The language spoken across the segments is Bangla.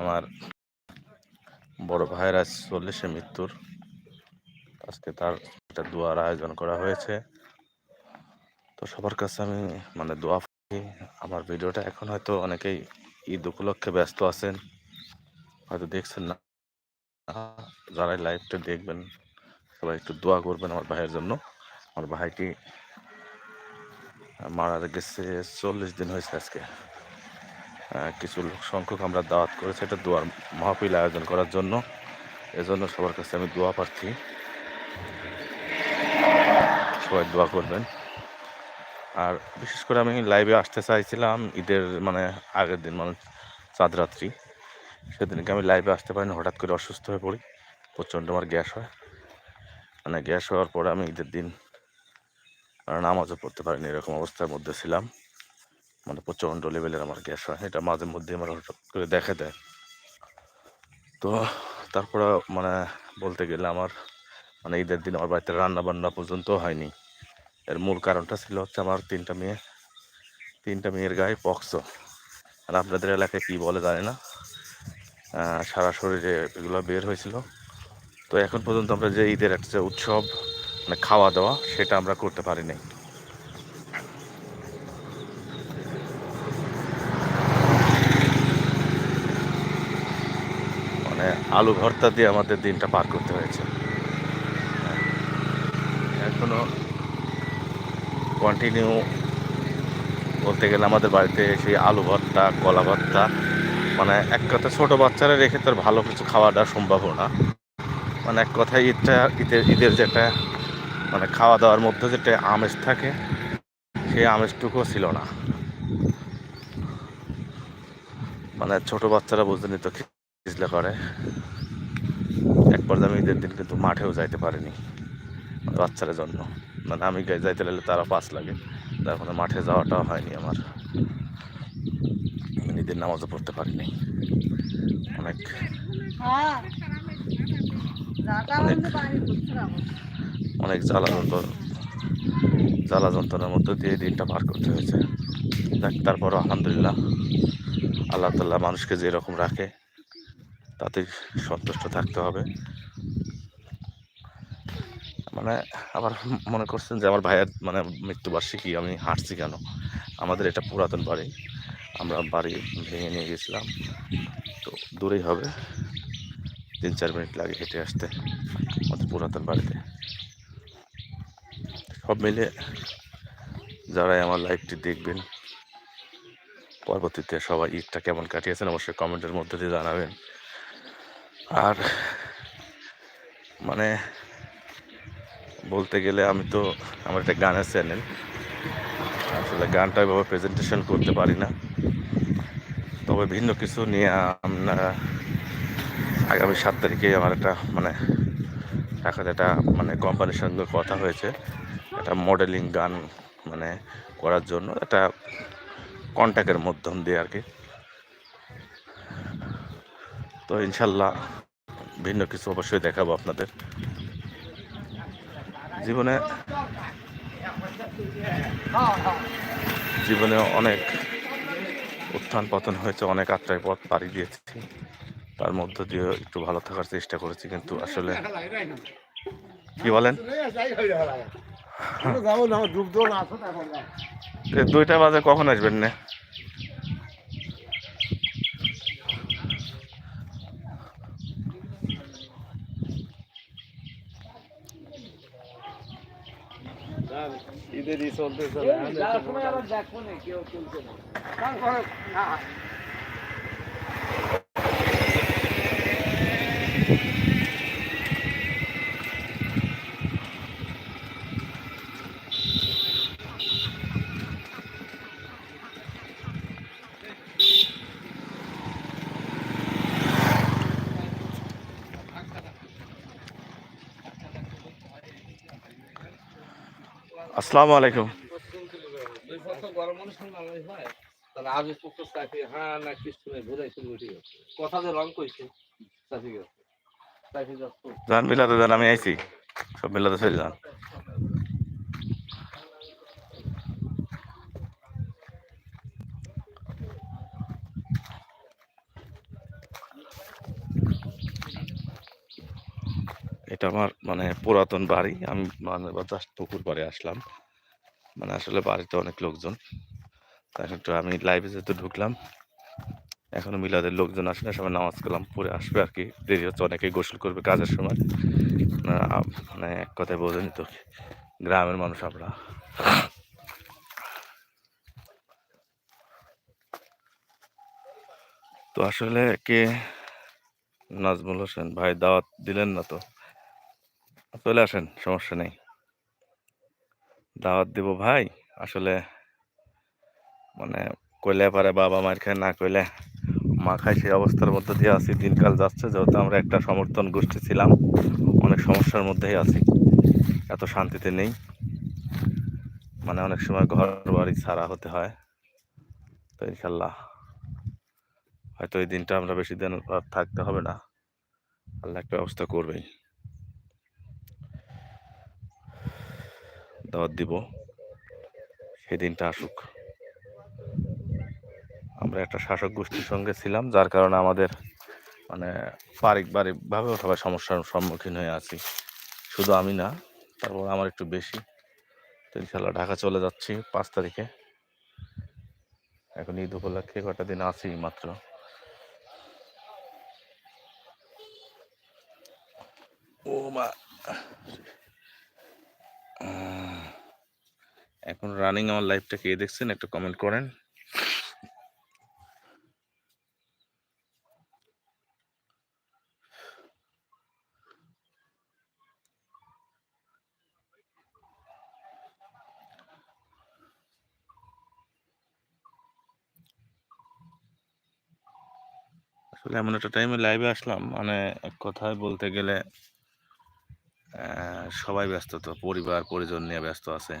আমার বড় ভাইয়ের আজ চল্লিশে মৃত্যুর। আজকে তার একটা দোয়ার আয়োজন করা হয়েছে। তো সবার কাছে আমি মানে দোয়া আমার ভিডিওটা এখন হয়তো অনেকেই ঈদ উপলক্ষে ব্যস্ত আছেন, হয়তো দেখছেন না। যারাই লাইভটা দেখবেন, সবাই একটু দোয়া করবেন আমার ভাইয়ের জন্য। আমার ভাইটি মারা গেছে, চল্লিশ দিন হয়েছে আজকে। কিছু লোক সংখ্যক আমরা দাওয়াত করেছি। এটা দোয়ার মাহফিল আয়োজন করার জন্য। এজন্য সবার কাছে আমি দোয়া প্রার্থী সবাই দোয়া করবেন। আর বিশেষ করে আমি লাইভে আসতে চাইছিলাম ঈদের মানে আগের দিন মানে চাঁদ রাত্রি। সেদিনকে আমি লাইভে আসতে পারি পারিনি, হঠাৎ করে অসুস্থ হয়ে পড়ি। প্রচণ্ড আমার গ্যাস হয়। মানে গ্যাস হওয়ার পরে আমি ঈদের দিন মানে নামাজও পড়তে পারিনি, এরকম অবস্থার মধ্যে ছিলাম। মানে প্রচণ্ড লেভেলের আমার গ্যাস হয়। এটা মাঝে মধ্যে আমার হঠাৎ করে দেখা দেয়। তো তারপরে মানে বলতে গেলে আমার মানে ঈদের দিন আমার বাড়িতে রান্না বান্না পর্যন্ত হয়নি। এর মূল কারণটা ছিল হচ্ছে আমার তিনটা মেয়ে, তিনটা মেয়ের গায়ে পক্স। আর আপনাদের এলাকায় কী বলে জানি না। সারা শরীরে এগুলো বের হয়েছিল। তো এখন পর্যন্ত আমরা যে ঈদের একটা যে উৎসব মানে খাওয়া দাওয়া সেটা আমরা করতে পারি নাই মানে আলু ভর্তা দিয়ে আমাদের দিনটা পার করতে হয়েছে। এখনও কন্টিনিউ বলতে গেলে আমাদের বাড়িতে সেই আলু ভর্তা, কলা ভর্তা মানে এক কথা ছোটো বাচ্চারা রেখে তো আর ভালো কিছু খাওয়াটা সম্ভব না। মানে এক কথায় ঈদটা ঈদের ঈদের যেটা মানে খাওয়া দাওয়ার মধ্যে যেটা আমেজ থাকে, সেই আমেজটুকুও ছিল না। মানে ছোট বাচ্চারা বুঝতে তো খিজলে করে। পর্যায়ে ঈদের দিন কিন্তু মাঠেও যাইতে পারিনি বাচ্চাদের জন্য। মানে আমি যাইতে লাগলে তারা পাস লাগে। তার ফলে মাঠে যাওয়াটাও হয়নি আমার। আমি ঈদের নামাজও পড়তে পারিনি। অনেক অনেক জ্বালা যন্ত্রণা, জ্বালা যন্ত্রণার মধ্য দিয়ে দিনটা পার করতে হয়েছে। দেখ তারপরও আলহামদুলিল্লাহ, আল্লাহ তাল্লাহ মানুষকে যেরকম রাখে তাতে সন্তুষ্ট থাকতে হবে। মানে আবার মনে করছেন যে আমার ভাইয়ের মানে মৃত্যুবার্ষিকী আমি হাঁটছি কেন? আমাদের এটা পুরাতন বাড়ি। আমরা বাড়ি ভেঙে নিয়ে গেছিলাম। তো দূরেই হবে। তিন চার মিনিট লাগে হেঁটে আসতে আমাদের পুরাতন বাড়িতে। সব মিলে যারাই আমার লাইভটি দেখবেন, পরবর্তীতে সবাই ঈদটা কেমন কাটিয়েছেন অবশ্যই কমেন্টের মধ্যে দিয়ে জানাবেন। আর মানে বলতে গেলে আমি তো আমার একটা গানের চ্যানেল আসলে গানটা ওইভাবে প্রেজেন্টেশন করতে পারি না। তবে ভিন্ন কিছু নিয়ে আমরা আগামী সাত তারিখে আমার একটা মানে ঢাকাতে একটা মানে কোম্পানির সঙ্গে কথা হয়েছে। একটা মডেলিং গান মানে করার জন্য একটা কন্ট্যাক্টের মাধ্যম দিয়ে আর কি। তো ইনশাল্লাহ ভিন্ন কিছু অবশ্যই দেখাবো আপনাদের। জীবনে জীবনে অনেক উত্থান পতন হয়েছে অনেক আত্রায় পথ পাড়ি দিয়েছি। তার মধ্য দিয়ে একটু ভালো থাকার চেষ্টা করেছি কিন্তু আসলে কি বলেন? এ দুইটা বাজে কখন আসবেন না? ঈদের ই চলতেছে আসসালামু আলাইকুম তাহলে আজ পুত্র চাকরি হ্যাঁ না কিছু নেই বোঝাই শুরু ঠিক আছে কথা যে রং কইছে চাকরি গেছে চাকরি আলাইকুম। যান মিলাতে যান আমি আইছি। সব মিলাতে চলে যান। এটা আমার মানে পুরাতন বাড়ি। আমি মানে জাস্ট পুকুর পাড়ে আসলাম। মানে আসলে বাড়িতে অনেক লোকজন। তাই একটু আমি লাইভে যেহেতু ঢুকলাম, এখনও মিলাদের লোকজন আসলে সবাই নামাজ কালাম পরে আসবে আর কি। দেরি হচ্ছে, অনেকেই গোসল করবে কাজের সময়। মানে এক কথায় বোঝেনি তো, গ্রামের মানুষ আমরা। তো আসলে কে? নাজমুল হোসেন, ভাই দাওয়াত দিলেন না তো? চলে আসেন, সমস্যা নেই। দাওয়াত দিব ভাই, আসলে মানে কইলে পারে বাবা মায়ের খায়, না কইলে মা খায়, সেই অবস্থার মধ্যে দিয়ে আছি। দিনকাল যাচ্ছে, যেহেতু আমরা একটা সমর্থন গোষ্ঠী ছিলাম, অনেক সমস্যার মধ্যেই আছি। এত শান্তিতে নেই। মানে অনেক সময় ঘর বাড়ি ছাড়া হতে হয়। তো ইনশাল্লাহ হয়তো এই দিনটা আমরা বেশি দিন থাকতে হবে না। আল্লাহ একটা ব্যবস্থা করবেই। দাওয়াত দিব। সেই দিনটা আসুক। আমরা একটা শাসক গোষ্ঠীর সঙ্গে ছিলাম, যার কারণে আমাদের মানে পারিবারিকভাবেও সবাই সমস্যার সম্মুখীন হয়ে আছি। শুধু আমি না, তারপর আমার একটু বেশি। তো ইনশাল্লাহ ঢাকা চলে যাচ্ছি পাঁচ তারিখে। এখন ঈদ উপলক্ষে কটা দিন আছি মাত্র। ও মা। এখন রানিং আমার লাইফটা কে দেখছেন একটা কমেন্ট করেন। আসলে এমন একটা টাইমে লাইভে আসলাম মানে এক কথায় বলতে গেলে সবাই ব্যস্ত তো, পরিবার, পরিজন নিয়ে ব্যস্ত আছে।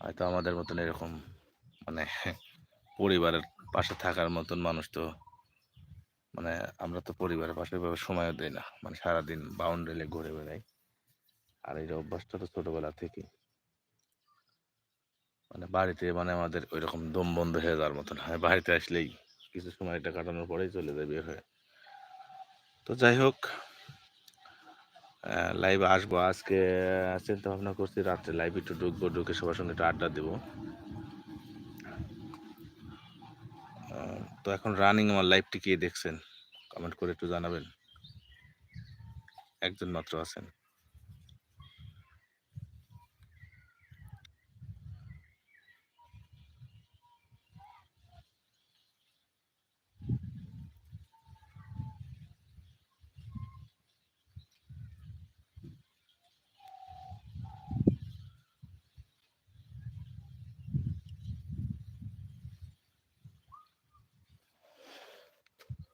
হয়তো আমাদের মতন এরকম মানে পরিবারের পাশে থাকার মতন মানুষ তো মানে আমরা তো পরিবারের পাশে সময়ও দেই না। মানে সারাদিন বাউন্ডারিলে ঘুরে বেড়াই। আর এই অভ্যাসটা তো ছোটবেলা থেকে মানে বাড়িতে মানে আমাদের ওই রকম দম বন্ধ হয়ে যাওয়ার মতন হয়। বাড়িতে আসলেই কিছু সময় এটা কাটানোর পরেই চলে যায় হয়ে। তো যাই হোক লাইভে আসব। আজকে চিন্তা ভাবনা করছি রাত্রে লাইভ একটু ঢুকবো, ঢুকে সবার সঙ্গে একটু আড্ডা দেবো। তো এখন রানিং আমার লাইভটি কে দেখছেন? কমেন্ট করে একটু জানাবেন। একজন মাত্র আছেন।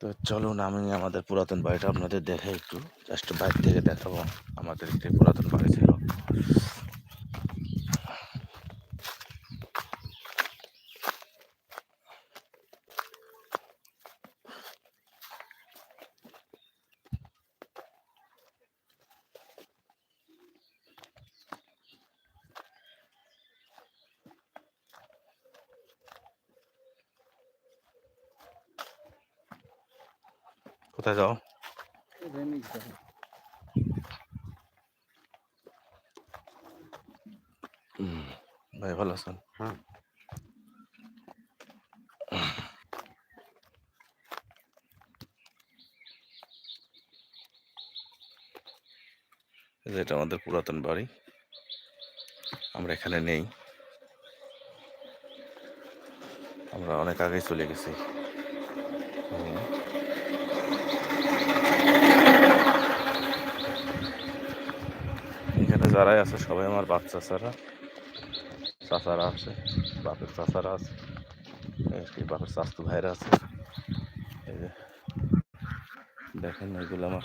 তো চলুন আমি আমাদের পুরাতন বাড়িটা আপনাদের দেখে একটু। জাস্ট বাইরে থেকে দেখাবো আমাদের একটি পুরাতন বাড়ি ছিল। কোথায় যাও? ভাই ভালো আছেন? হ্যাঁ। এটা আমাদের পুরাতন বাড়ি। আমরা এখানে নেই। আমরা অনেক আগেই চলে গেছি হুম। এখানে যারাই আছে, সবাই আমার বাচ্চা চাচারা চাচারা আছে, বাপের চাচারা আছে বাপের চাস্তু ভাইরা আছে। এই যে, দেখেন এগুলো আমার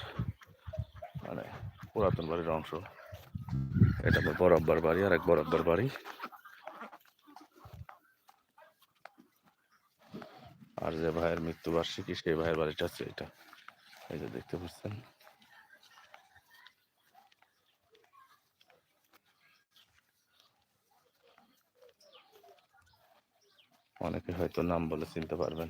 মানে পুরাতন বাড়ির অংশ। এটা আমার বড় আব্বার বাড়ি আর এক বড় আব্বার বাড়ি। আর যে ভাইয়ের মৃত্যুবার্ষিকী, সেই ভাইয়ের বাড়িটা আছে এটা। এই যে দেখতে পাচ্ছেন? অনেকে হয়তো নাম বলে চিনতে পারবেন।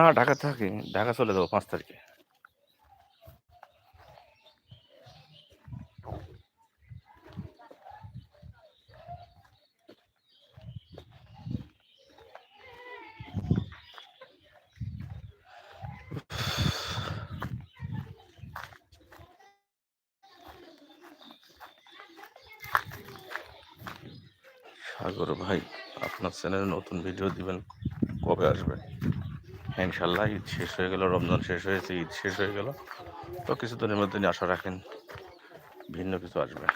না, ঢাকা থাকি। ঢাকা চলে যাব পাঁচ তারিখে। সাগর ভাই, আপনার চ্যানেলে নতুন ভিডিও দিবেন, কবে আসবে ইনশাল্লাহ, ঈদ শেষ হয়ে গেল, রমজান শেষ হয়েছে, ঈদ শেষ হয়ে গেল। তো কিছু কিছুদিনের মধ্যে আশা রাখেন ভিন্ন কিছু আসবে।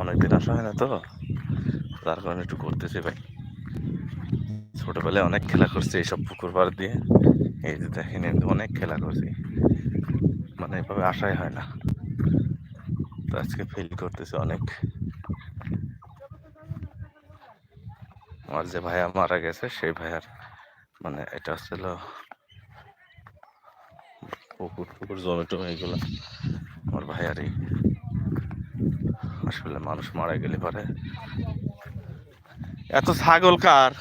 অনেকদিন আসা হয় না তো, তার কারণে একটু করতেছি ভাই। ছোটবেলায় অনেক খেলা করছি এইসব পুকুর পাড় দিয়ে। এই যে দেখেন অনেক খেলা করছি। মানে এভাবে আশাই হয় না। তো আজকে ফিল করতেছি অনেক। আমার যে ভাইয়া মারা গেছে, সেই ভাইয়ার মানে এটা হচ্ছিল পুকুর পুকুর জমেটো এগুলো আমার ভাইয়ারই। আসলে মানুষ মারা গেলে পারে। এত ছাগল কার?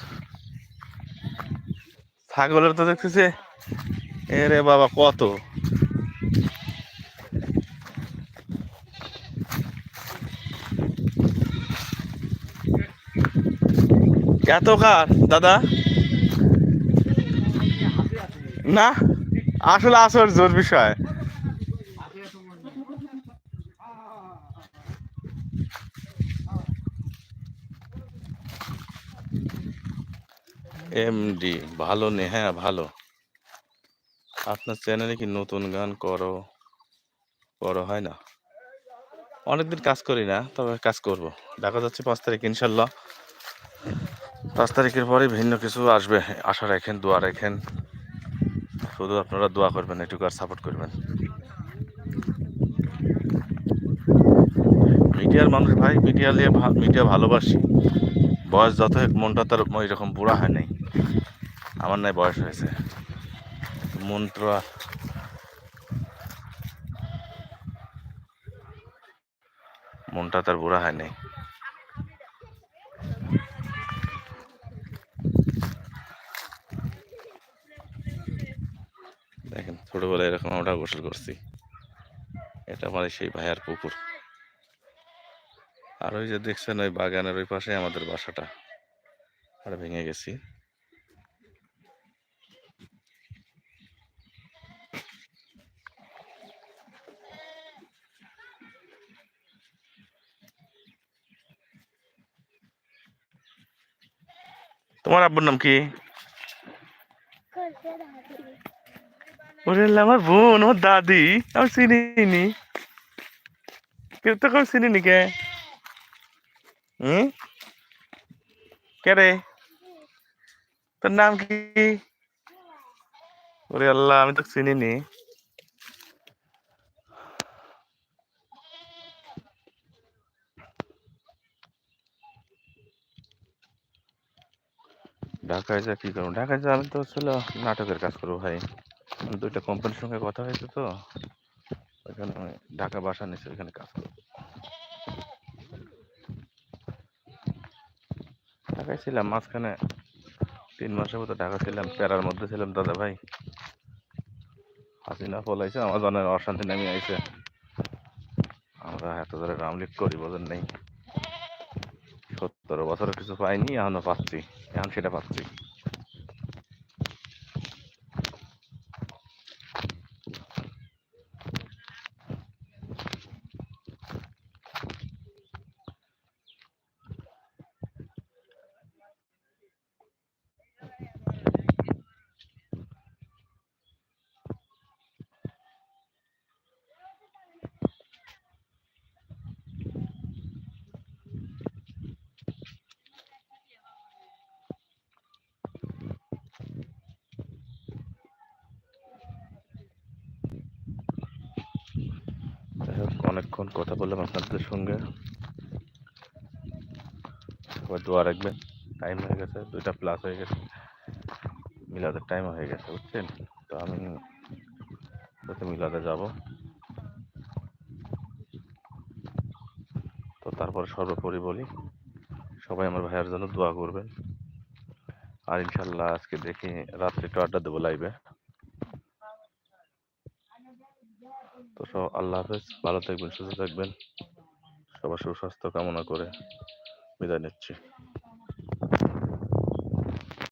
ছাগলের তো দেখতেছে এরে বাবা কত? এত কার দাদা? না আসলে আসর জোর বিষয়। এমডি ভালো নে হ্যাঁ ভালো। আপনার চ্যানেলে কি নতুন গান করো? করো, হয় না? অনেকদিন কাজ করি না, তবে কাজ করব। দেখা যাচ্ছে পাঁচ তারিখ, ইনশাল্লাহ। পাঁচ তারিখের পরে ভিন্ন কিছু আসবে, আশা রাখেন, দোয়া রাখেন। শুধু আপনারা দোয়া করবেন একটু আর সাপোর্ট করবেন। মিডিয়ার মানুষ ভাই, মিডিয়া নিয়ে মিডিয়া ভালোবাসি। বয়স যত মনটা তার ওই রকম বুড়া হয় নাই। আমার নাই, বয়স হয়েছে। মনটা মনটা তার বুড়া হয় নাই। দেখেন, ছোটবেলায় এরকম আমরা গোসল করছি। এটা আমার সেই ভাইয়ার পুকুর। আর ওই যে দেখছেন, ওই বাগানের ওই পাশে আমাদের বাসাটা। আর ভেঙে গেছি। তোমার আব্বুর নাম কি? আমার বোন, আমার দাদি, আমি চিনিনি। কেউ তো কেউ চিনিনি কে? হুম? কে রে? তোর নাম কি? ওরে আল্লাহ, আমি তো চিনিনি। ঢাকায় যা, কি করব? ঢাকায় যা আমি তো ছিল নাটকের কাজ করব ভাই। দুইটা কোম্পানির সঙ্গে কথা হয়েছে তো ওইখানে ঢাকা বাসা নিচ্ছি ওইখানে কাজ করব। ঢাকায় ছিলাম, মাঝখানে তিন মাসের মতো ঢাকা ছিলাম, প্যারার মধ্যে ছিলাম দাদা ভাই। হাসিনা পলাইছে আমার জনের অশান্তি নামে আইছে। আমরা এত ধরে রামলিক করি বোঝেন নেই। সত্তর বছরে কিছু পাইনি এখনও পাচ্ছি এখন সেটা পাচ্ছি যাই হোক, অনেকক্ষণ কথা বললাম আপনাদের সঙ্গে। সবাই দোয়া রাখবেন। টাইম হয়ে গেছে, দুইটা প্লাস হয়ে গেছে। মিলাদের টাইম হয়ে গেছে, বুঝছেন? তো আমি যাতে মিলাদে যাব। তো তারপর সর্বোপরি বলি, সবাই আমার ভাইয়ের জন্য দোয়া করবেন। আর ইনশাল্লাহ আজকে দেখি রাত্রে একটু আড্ডা দেবো লাইভে সব আল্লাহ হাফেজ। ভালো থাকবেন সুস্থ থাকবেন। সবার সুস্বাস্থ্য কামনা করে বিদায় নিচ্ছি।